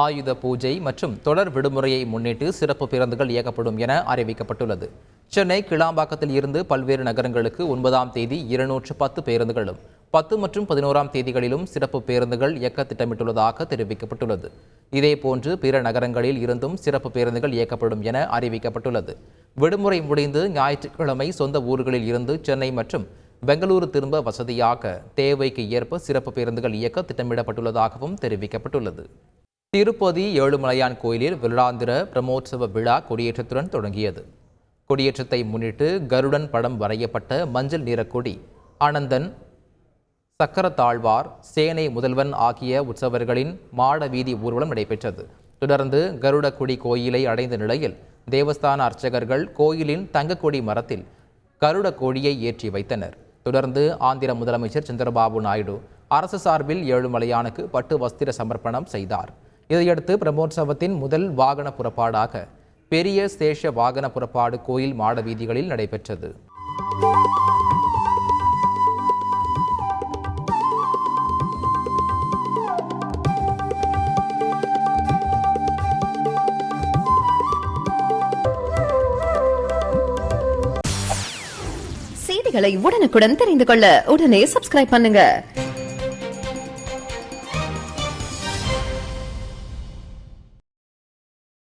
ஆயுத பூஜை மற்றும் தொடர் விடுமுறையை முன்னிட்டு சிறப்பு பேருந்துகள் இயக்கப்படும் என அறிவிக்கப்பட்டுள்ளது. சென்னை கிளாம்பாக்கத்தில் இருந்து பல்வேறு நகரங்களுக்கு ஒன்பதாம் தேதி இருநூற்று பத்து பேருந்துகளும் பத்து மற்றும் பதினோராம் தேதிகளிலும் சிறப்பு பேருந்துகள் இயக்க திட்டமிட்டுள்ளதாக தெரிவிக்கப்பட்டுள்ளது. இதேபோன்று பிற நகரங்களில் இருந்தும் சிறப்பு பேருந்துகள் இயக்கப்படும் என அறிவிக்கப்பட்டுள்ளது. விடுமுறை முடிந்து ஞாயிற்றுக்கிழமை சொந்த ஊர்களில் இருந்து சென்னை மற்றும் பெங்களூரு திரும்ப வசதியாக தேவைக்கு ஏற்ப சிறப்பு பேருந்துகள் இயக்க திட்டமிடப்பட்டுள்ளதாகவும் தெரிவிக்கப்பட்டுள்ளது. திருப்பதி ஏழுமலையான் கோயிலில் வருடாந்திர பிரமோற்சவ விழா கொடியேற்றத்துடன் தொடங்கியது. கொடியேற்றத்தை முன்னிட்டு கருடன் படம் வரையப்பட்ட மஞ்சள் நிற கொடி ஆனந்தன் சக்கரத்தாழ்வார் சேனை முதல்வன் ஆகிய உற்சவர்களின் மாட வீதி ஊர்வலம் நடைபெற்றது. தொடர்ந்து கருடக்குடி கோயிலை அடைந்த நிலையில் தேவஸ்தான அர்ச்சகர்கள் கோயிலின் தங்கக்கொடி மரத்தில் கருட கொடியை ஏற்றி வைத்தனர். தொடர்ந்து ஆந்திர முதலமைச்சர் சந்திரபாபு நாயுடு அரசு சார்பில் ஏழுமலையானுக்கு பட்டு வஸ்திர சமர்ப்பணம் செய்தார். இதையடுத்து பிரம்மோற்சவத்தின் முதல் வாகன புறப்பாடாக பெரிய சேஷ வாகன புறப்பாடு கோயில் மாட வீதிகளில் நடைபெற்றது. செய்திகளை உடனுக்குடன் தெரிந்து கொள்ள உடனே சப்ஸ்கிரைப் பண்ணுங்க.